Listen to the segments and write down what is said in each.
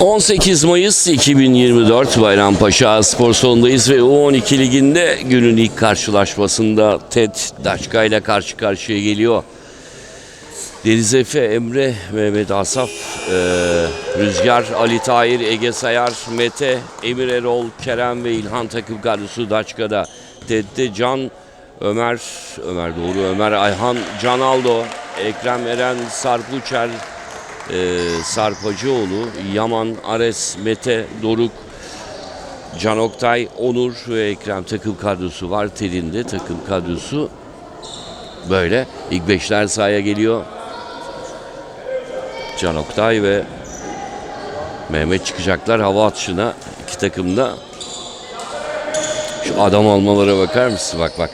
18 Mayıs 2024 Bayrampaşa Spor Salonu'ndayız ve U12 Ligi'nde günün ilk karşılaşmasında TED Daçka ile karşı karşıya geliyor. Deniz Efe, Emre, Mehmet Asaf, eee, Rüzgar, Ali Tahir, Ege Sayar, Mete, Emir Erol, Kerem ve İlhan takım kadrosu Daçka'da. TED'de Can, Ömer, Ömer doğru, Ömer Ayhan, Can Aldo, Ekrem Eren, Sarp Uçer, eee Sarp Hacıoğlu, Yaman, Ares, Mete, Doruk, Can Oktay, Onur ve Ekrem takım kadrosu var. TED'in de takım kadrosu böyle. İlk beşler sahaya geliyor. Can Oktay ve Mehmet çıkacaklar hava atışına. iki takımda. Şu adam almalara bakar mısın? Bak bak.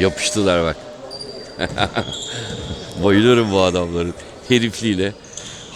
Yapıştılar bak. Bayılıyorum bu adamların herifliğiyle.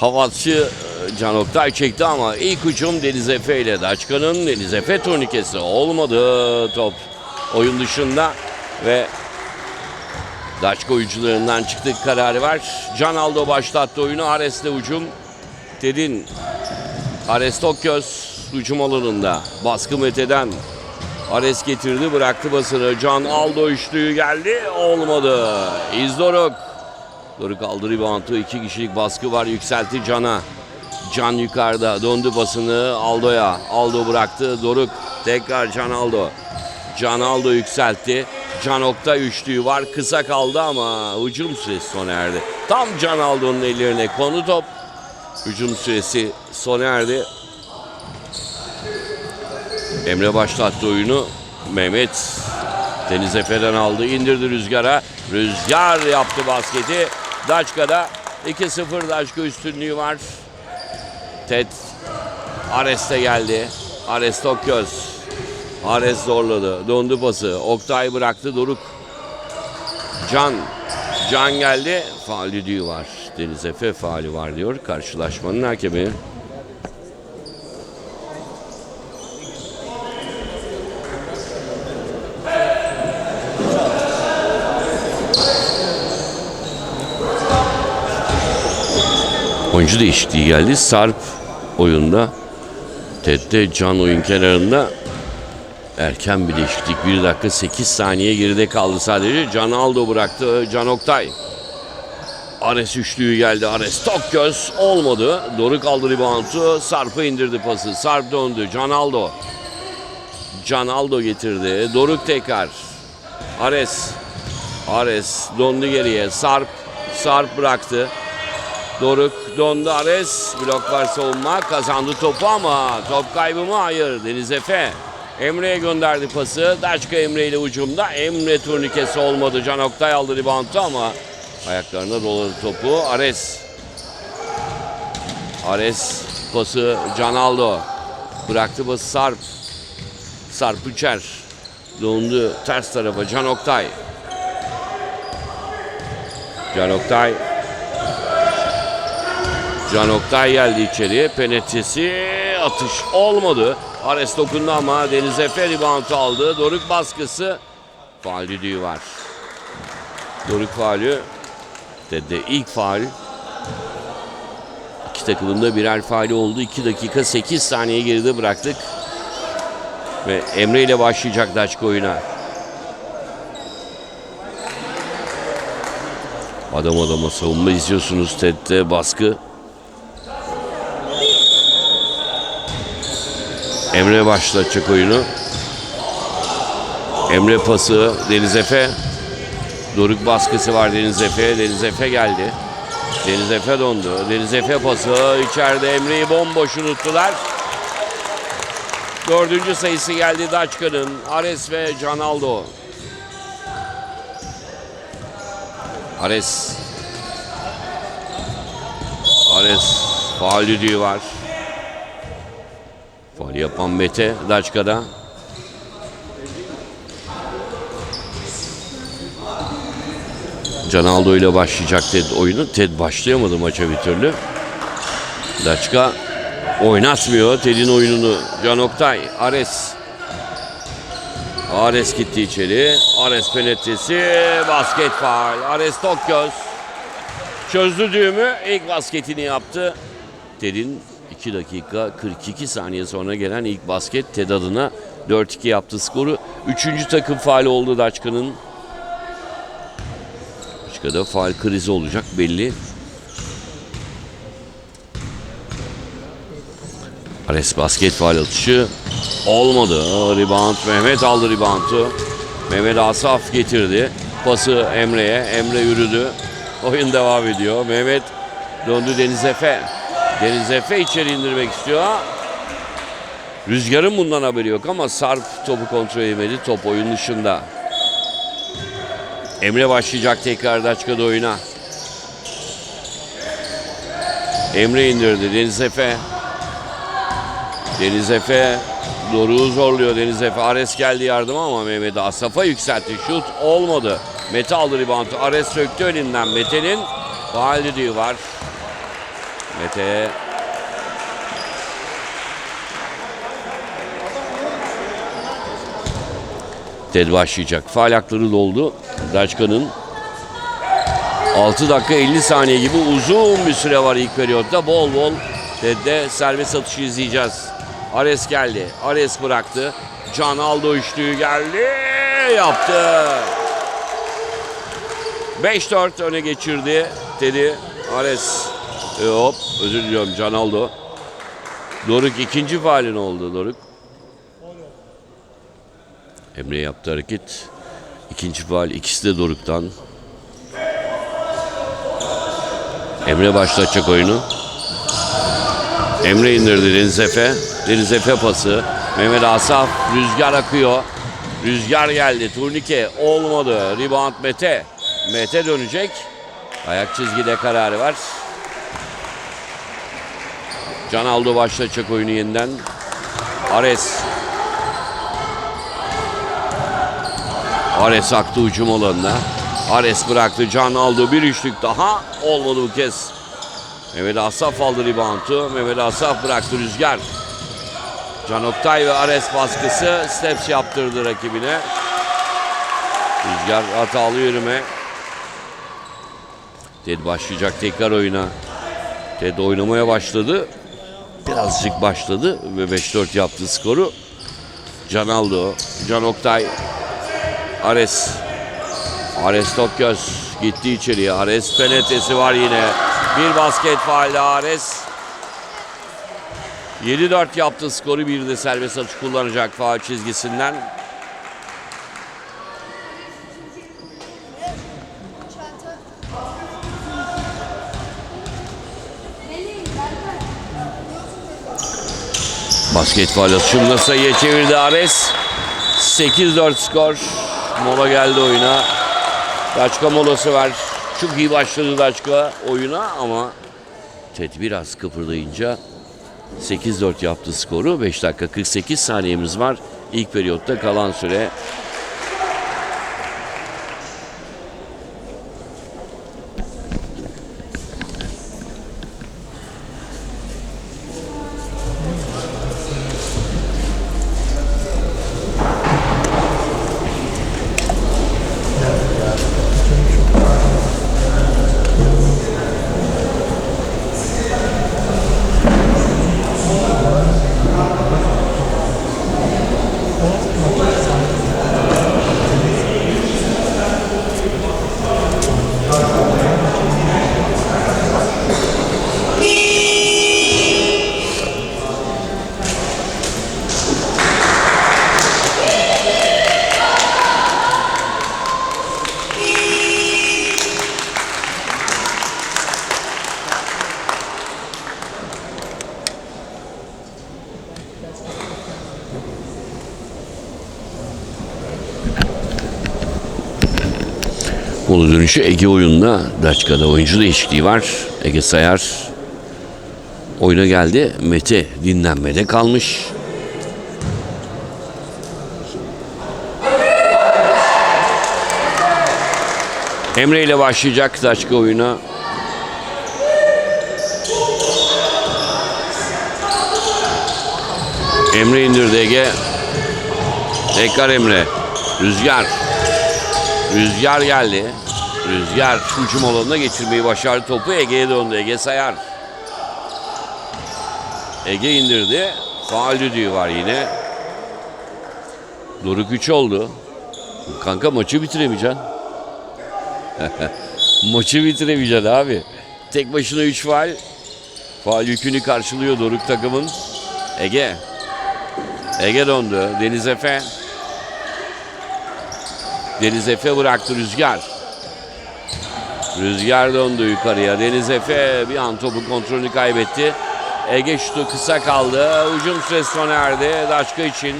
Hava atışı e, Can Oktay çekti ama ilk hücum Deniz Efe ile Daçka'nın Deniz Efe turnikesi olmadı. Top oyun dışında ve Daçka oyuncularından çıktık kararı var. Can Aldo başlattı oyunu. Ares'le hücum. Tedin. Ares Tokyöz hücum alanında. Baskı Mete'den. Ares getirdi bıraktı basını. Can Aldo üçlüğü geldi. Olmadı. İzdoruk. Doruk aldı reboundu. iki kişilik baskı var. Yükseltti Can'a. Can yukarıda. Döndü basını Aldo'ya. Aldo bıraktı. Doruk tekrar Can Aldo. Can Aldo yükseltti. Can Okta üçlüğü var. Kısa kaldı ama hücum süresi sona erdi. Tam Can Aldo'nun ellerine konu top. Hücum süresi sona erdi. Emre başlattı oyunu. Mehmet Deniz Efe'den aldı. indirdi Rüzgar'a. Rüzgar yaptı basketi. Daçka'da 2-0 Daçka üstünlüğü var. Ted Ares'te geldi. Ares Tokyöz. Ares zorladı. Döndü pası. Oktay bıraktı. Doruk. Can. Can geldi. Faal düdüğü var. Deniz Efe faali var diyor. Karşılaşmanın hakemi. Oyuncu değişikliği geldi. Sarp oyunda. Ted'de Can oyun kenarında. Erken bir değişiklik. 1 dakika 8 saniye geride kaldı sadece. Can Aldo bıraktı. Can Oktay. Ares üçlüğü geldi. Ares Tokgöz olmadı. Doruk aldı reboundu. Sarp'ı indirdi pası. Sarp döndü. Can Aldo. Can Aldo getirdi. Doruk tekrar. Ares. Ares döndü geriye. Sarp. Sarp bıraktı. Doruk dondu Ares. Blok var savunma. Kazandı topu ama top kaybı mı? Hayır. Deniz Efe. Emre'ye gönderdi pası. Daçka Emre ile ucumda. Emre turnikesi olmadı. Can Oktay aldı reboundu ama ayaklarına doladı topu. Ares. Ares pası Can Aldo. Bıraktı pası Sarp. Sarp Üçer. Döndü ters tarafa Can Oktay. Can Oktay Can Oktay geldi içeriye. Penetresi atış olmadı. Ares dokundu ama Deniz Efe reboundu aldı. Doruk baskısı. Faal düdüğü var. Doruk faulü. Dedi ilk faul. İki takımın da birer faali oldu. 2 dakika 8 saniye geride bıraktık. Ve Emre ile başlayacak Daçka oyuna. Adam adama savunma izliyorsunuz. Ted'de baskı. Emre başlatacak oyunu. Emre pası Deniz Efe. Doruk baskısı var Deniz Efe. Deniz Efe geldi. Deniz Efe dondu. Deniz Efe pası. içeride Emre'yi bomboş unuttular. Dördüncü sayısı geldi Daçka'nın. Ares ve Canaldo. Ares. Ares. Faal düdüğü var. Faal yapan Mete Daçka'da. Canaldo ile başlayacak Ted oyunu. Ted başlayamadı maça bir türlü. Daçka oynatmıyor Ted'in oyununu. Can Oktay, Ares. Ares gitti içeri. Ares penetresi, basket faal. Ares Tokgöz. Çözdü düğümü, ilk basketini yaptı. Ted'in 2 dakika 42 saniye sonra gelen ilk basket TED adına 4-2 yaptı skoru. Üçüncü takım faali oldu Daçka'nın. Daçka'da faal krizi olacak belli. Ares basket faal atışı olmadı. Rebound Mehmet aldı reboundu. Mehmet Asaf getirdi. Pası Emre'ye. Emre yürüdü. Oyun devam ediyor. Mehmet döndü Deniz Efe. Deniz Efe içeri indirmek istiyor. Rüzgar'ın bundan haberi yok ama Sarp topu kontrol edemedi. Top oyun dışında. Emre başlayacak tekrar Daçka'da oyuna. Emre indirdi. Deniz Efe. Deniz Efe Doruk'u zorluyor Deniz Efe. Ares geldi yardıma ama Mehmet Asaf'a yükseltti. Şut olmadı. Mete aldı reboundu. Ares söktü elinden. Mete'nin faal düdüğü var. Mete Ted başlayacak. Faal hakları doldu. Daçka'nın 6 dakika 50 saniye gibi uzun bir süre var ilk periyotta. Bol bol Ted'de serbest atışı izleyeceğiz. Ares geldi. Ares bıraktı. Can aldı üçlüğü geldi. Yaptı. 5-4 öne geçirdi Ted'i. Ares. E, hop özür diliyorum Can aldı. Doruk ikinci faalin oldu Doruk. Emre yaptı hareket. İkinci faal ikisi de Doruk'tan. Emre başlatacak oyunu. Emre indirdi Deniz Efe. Deniz Efe pası. Mehmet Asaf rüzgar akıyor. Rüzgar geldi. Turnike olmadı. Rebound Mete. Mete dönecek. Ayak çizgide kararı var. Can Aldo başlatacak oyunu yeniden. Ares. Ares aktı ucum alanına. Ares bıraktı. Can aldı. Bir üçlük daha. Olmadı bu kez. Mehmet Asaf aldı reboundu. Mehmet Asaf bıraktı Rüzgar. Can Oktay ve Ares baskısı steps yaptırdı rakibine. Rüzgar hatalı yürüme. Ted başlayacak tekrar oyuna. Ted oynamaya başladı. Birazcık başladı ve 5-4 yaptı skoru. Can aldı o. Can Oktay. Ares. Ares Tokgöz gitti içeriye. Ares penetresi var yine. Bir basket faali Ares. 7-4 yaptı skoru. Bir de serbest atış kullanacak faal çizgisinden. Basket faal atışında sayıya çevirdi Ares. 8-4 skor. Mola geldi oyuna. Daçka molası var. Çok iyi başladı Daçka oyuna ama Ted biraz kıpırdayınca 8-4 yaptı skoru. 5 dakika 48 saniyemiz var. İlk periyotta kalan süre Mola dönüşü Ege oyununda Daçka'da oyuncu değişikliği var. Ege Sayar oyuna geldi. Mete dinlenmede kalmış. Emre ile başlayacak Daçka oyuna. Emre indirdi Ege. Tekrar Emre. Rüzgar. Rüzgar geldi. Rüzgar hücum alanına geçirmeyi başardı topu. Ege'ye döndü. Ege Sayar. Ege indirdi. Faal düdüğü var yine. Doruk 3 oldu. Kanka maçı bitiremeyeceksin. maçı bitiremeyeceksin abi. Tek başına 3 faal. Faal yükünü karşılıyor Doruk takımın. Ege. Ege döndü. Deniz Efe. Deniz Efe bıraktı Rüzgar. Rüzgar döndü yukarıya. Deniz Efe bir an topu kontrolünü kaybetti. Ege şutu kısa kaldı. Ucum süresi sona erdi. Daşka için.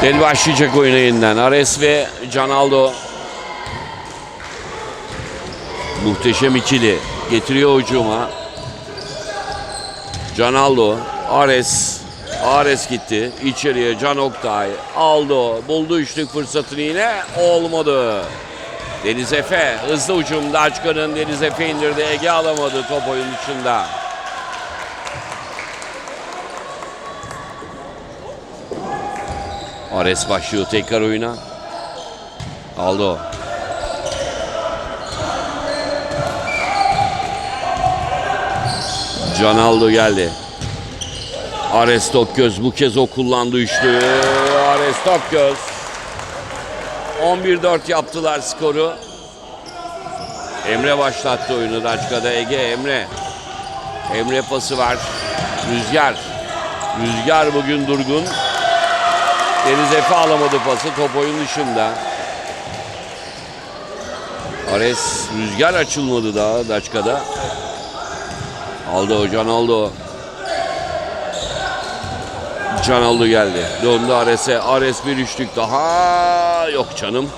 Tel başlayacak oyuna yeniden. Ares ve Canaldo. Muhteşem ikili. Getiriyor hücuma. Canaldo. Ares. Ares gitti. İçeriye Can Oktay. Aldo. Buldu üçlük fırsatını yine. Olmadı. Deniz Efe. Hızlı ucumda Açkan'ın Deniz Efe indirdi. Ege alamadı top oyun dışında. Ares başlıyor tekrar oyuna. Can Aldo geldi. Ares Tokgöz bu kez o kullandı üçlü. Ares Tokgöz. 11-4 yaptılar skoru. Emre başlattı oyunu Daçka'da. Ege Emre. Emre pası var. Rüzgar. Rüzgar bugün durgun. Deniz Efe alamadı pası. Top oyun dışında. Ares rüzgar açılmadı daha Daçka'da. Aldo Can Aldo. Can Aldo geldi. Döndü Ares'e. Ares bir üçlük daha. Yok canım.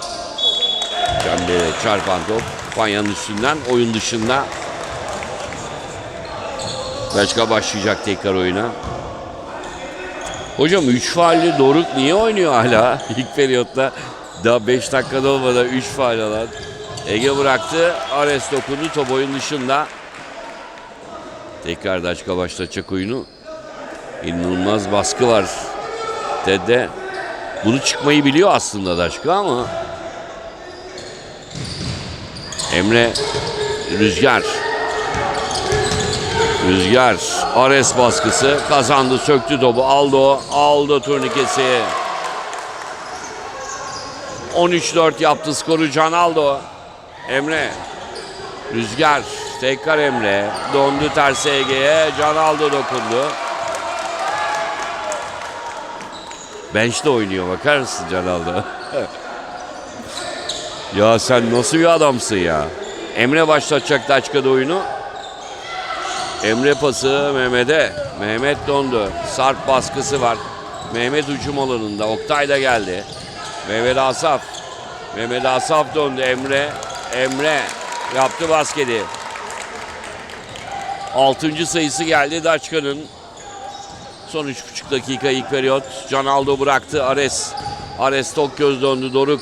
Cembere çarpan top. Fanyanın üstünden oyun dışında. Başka başlayacak tekrar oyuna. Hocam 3 faalli Doruk niye oynuyor hala ilk periyotta? Daha 5 dakikada olmadan 3 faal alan. Ege bıraktı. Ares dokundu. Top oyun dışında. Tekrar Daçka başlatacak oyunu. İnanılmaz baskı var. Ted'de. Bunu çıkmayı biliyor aslında Daçka ama. Emre Rüzgar. Rüzgar. Ares baskısı. Kazandı söktü topu. Aldo. Aldo turnikesi. 13-4 yaptı skoru Can Aldo. Emre. Rüzgar. Tekrar Emre. Dondu tersi Ege'ye. Can Aldo dokundu. Bench'te oynuyor bakar mısın Can Aldo? ya sen nasıl bir adamsın ya? Emre başlatacak Daçka'da oyunu. Emre pası Mehmet'e. Mehmet dondu. Sarp baskısı var. Mehmet hücum alanında. Oktay da geldi. Mehmet Asaf. Mehmet Asaf döndü. Emre. Emre yaptı basketi. Altıncı sayısı geldi Daçka'nın. Son üç buçuk dakika ilk periyot. Can Aldo bıraktı. Ares. Ares tok göz döndü. Doruk.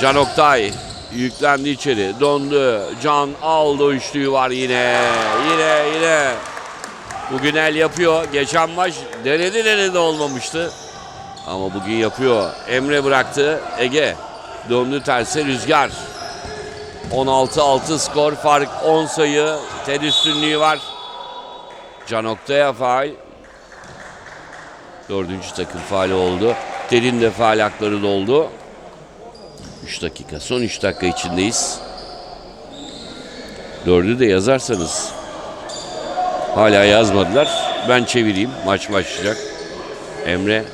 Can Oktay. Yüklendi içeri. Döndü. Can Aldo üçlüğü var yine. Yine yine. Bugün el yapıyor. Geçen maç denedi denedi olmamıştı. Ama bugün yapıyor. Emre bıraktı. Ege. Döndü terse Rüzgar. 16-6 skor fark 10 sayı. Ted üstünlüğü var. Can Oktay'a faal. Dördüncü takım faali oldu. Ted'in de faal hakları doldu. 3 dakika. Son 3 dakika içindeyiz. Dördü de yazarsanız. Hala yazmadılar. Ben çevireyim. Maç başlayacak. Emre.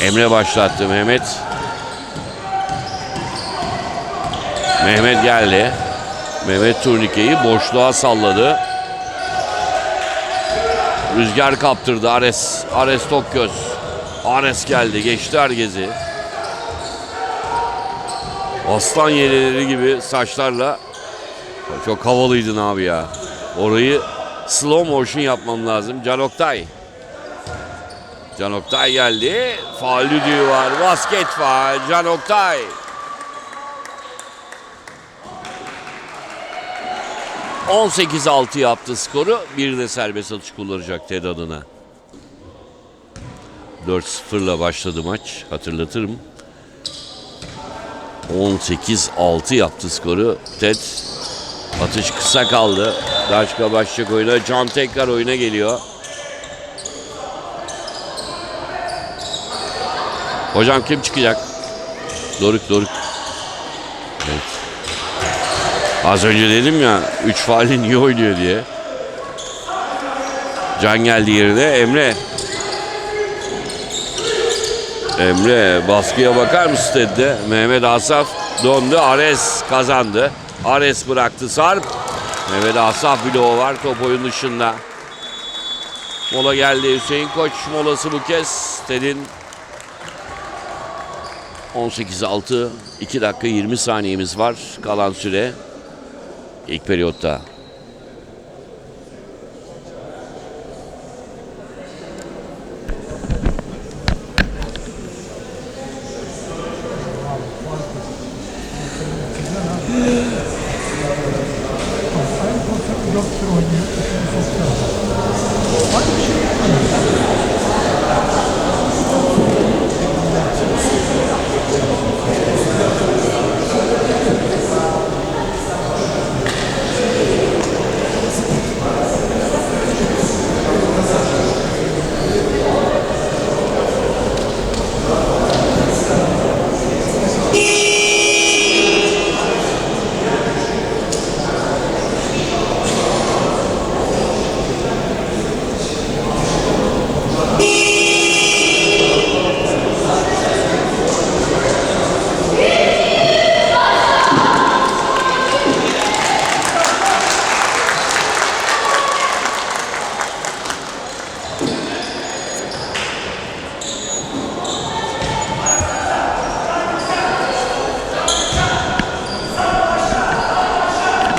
Emre başlattı Mehmet. Mehmet geldi. Mehmet turnikeyi boşluğa salladı. Rüzgar kaptırdı Ares. Ares Tokgöz. Ares geldi. Geçti herkesi. Aslan yeleleri gibi saçlarla. Çok havalıydın abi ya. Orayı slow motion yapmam lazım. Can Oktay. Can Oktay geldi. Faal düdüğü var. Basket faal. Can Oktay. ...18-6 yaptı skoru. Bir de serbest atış kullanacak Ted adına. 4-0'la başladı maç. Hatırlatırım. 18-6 yaptı skoru. Ted atış kısa kaldı. Daçka başlayacak oyuna. Can tekrar oyuna geliyor. Hocam kim çıkacak? Doruk Doruk. Az önce dedim ya 3 faali niye oynuyor diye. Can geldi yerine. Emre. Emre baskıya bakar mısın dedi. Mehmet Asaf döndü. Ares kazandı. Ares bıraktı Sarp. Mehmet Asaf bloğu var top oyun dışında. Mola geldi Hüseyin Koç molası bu kez. Ted'in 18-6 2 dakika 20 saniyemiz var kalan süre ilk periyotta.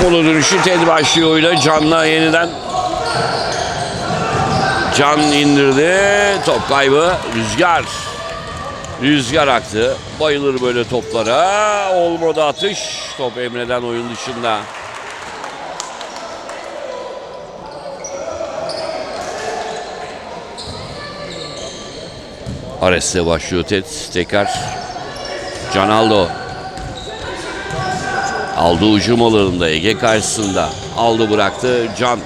Mola dönüşü Ted başlıyor oyuna. Can'la yeniden. Can indirdi. Top kaybı. Rüzgar. Rüzgar aktı. Bayılır böyle toplara. Olmadı atış. Top Emre'den oyun dışında. Ares'le başlıyor Ted. Tekrar. Canaldo. Aldı ucum alanında Ege karşısında. Aldı bıraktı Can.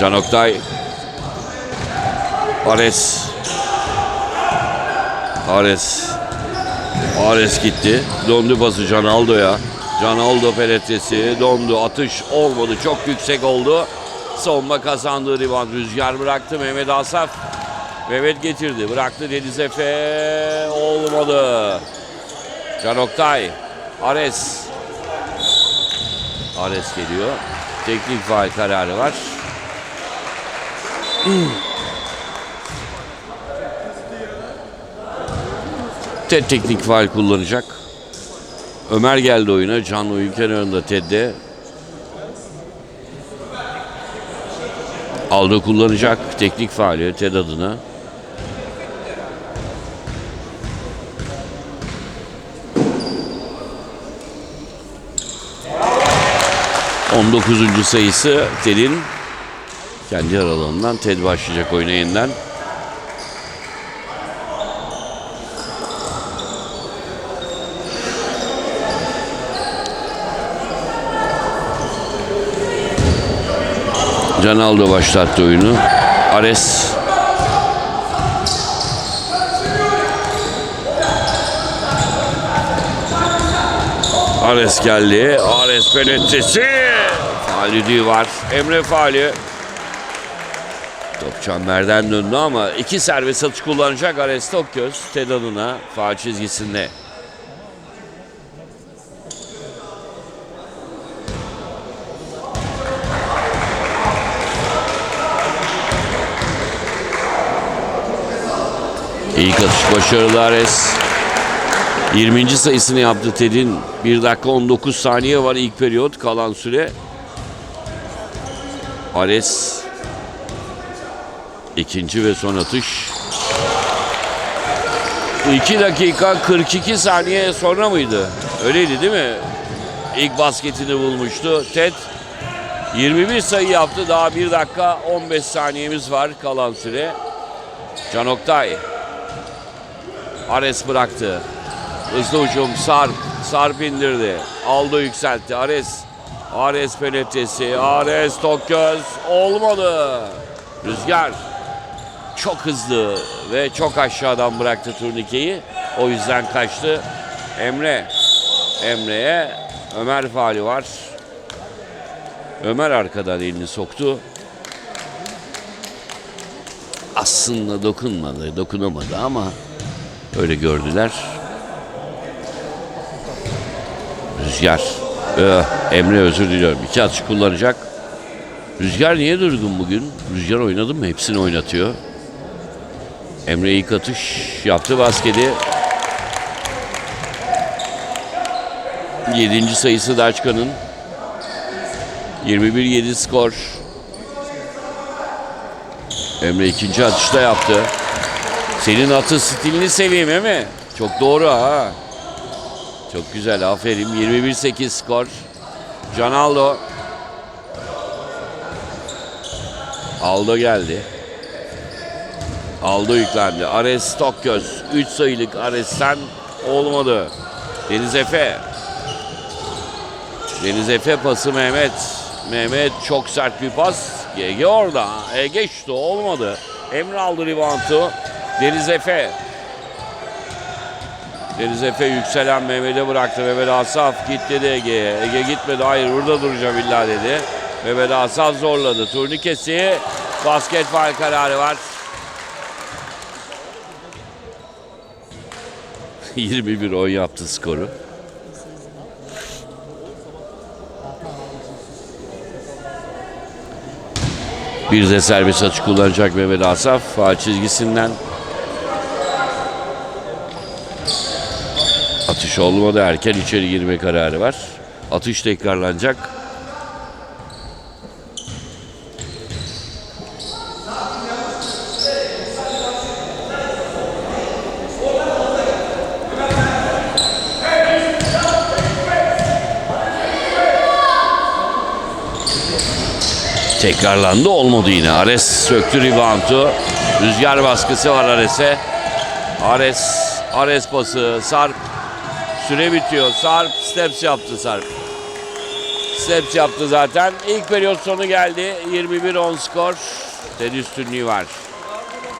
Can Oktay. Ares. Ares. Ares gitti. Döndü bası Can Aldo'ya. Can Aldo penetresi. Dondu. Atış olmadı. Çok yüksek oldu. Savunma kazandığı riban. Rüzgar bıraktı. Mehmet Asaf. Mehmet getirdi. Bıraktı Deniz Efe. Olmadı. Can Oktay. Ares. Ares geliyor. Teknik faal kararı var. Ted teknik faal kullanacak. Ömer geldi oyuna. Can oyun kenarında Ted'de. Aldo kullanacak teknik faali Ted adına. 19. sayısı Ted'in kendi aralığından Ted başlayacak oyuna yeniden. Canaldo başlattı oyunu. Ares Ares geldi. Ares penetresi. Faali düğü var. Emre faali. Top çemberden döndü ama iki serbest atış kullanacak Ares Tokgöz. Ted adına faal çizgisinde. İlk atış başarılı Ares. 20. sayısını yaptı Ted'in. 1 dakika 19 saniye var ilk periyot kalan süre. Ares ikinci ve son atış. 2 dakika 42 saniye sonra mıydı? Öyleydi değil mi? İlk basketini bulmuştu. Ted 21 sayı yaptı. Daha 1 dakika 15 saniyemiz var kalan süre. Can Oktay. Ares bıraktı. Hızlı hücum Sarp. Sarp indirdi. Aldo yükseltti. Ares. Ares penetresi. Ares Tokgöz. Olmadı. Rüzgar. Çok hızlı ve çok aşağıdan bıraktı turnikeyi. O yüzden kaçtı. Emre. Emre'ye Ömer faali var. Ömer arkadan elini soktu. Aslında dokunmadı, dokunamadı ama öyle gördüler. Rüzgar. Ee, Emre özür diliyorum. İki atış kullanacak. Rüzgar niye durgun bugün? Rüzgar oynadı mı? Hepsini oynatıyor. Emre ilk atış yaptı basketi. Yedinci sayısı Daçka'nın. 21-7 skor. Emre ikinci atışta yaptı. Senin atı stilini seveyim değil mi? Çok doğru ha. Çok güzel aferin. 21-8 skor. Canaldo. Aldo geldi. Aldo yüklendi. Ares Tokgöz. 3 sayılık Ares'ten olmadı. Deniz Efe. Deniz Efe pası Mehmet. Mehmet çok sert bir pas. GG orada. E geçti olmadı. Emre aldı reboundu. Deniz Efe. Deniz Efe yükselen Mehmet'e bıraktı. Mehmet Asaf git dedi Ege'ye. Ege gitmedi. Hayır burada duracağım illa dedi. Mehmet Asaf zorladı. Turnikesi. Basket faal kararı var. 21-10 yaptı skoru. Bir de serbest açı kullanacak Mehmet Asaf. Faal çizgisinden. Atış olmadı. Erken içeri girme kararı var. Atış tekrarlanacak. Tekrarlandı olmadı yine. Ares söktü reboundu. Rüzgar baskısı var Ares'e. Ares, Ares pası. Sarp. Süre bitiyor. Sarp steps yaptı Sarp. Steps yaptı zaten. İlk periyot sonu geldi. 21-10 skor. Ten üstünlüğü var.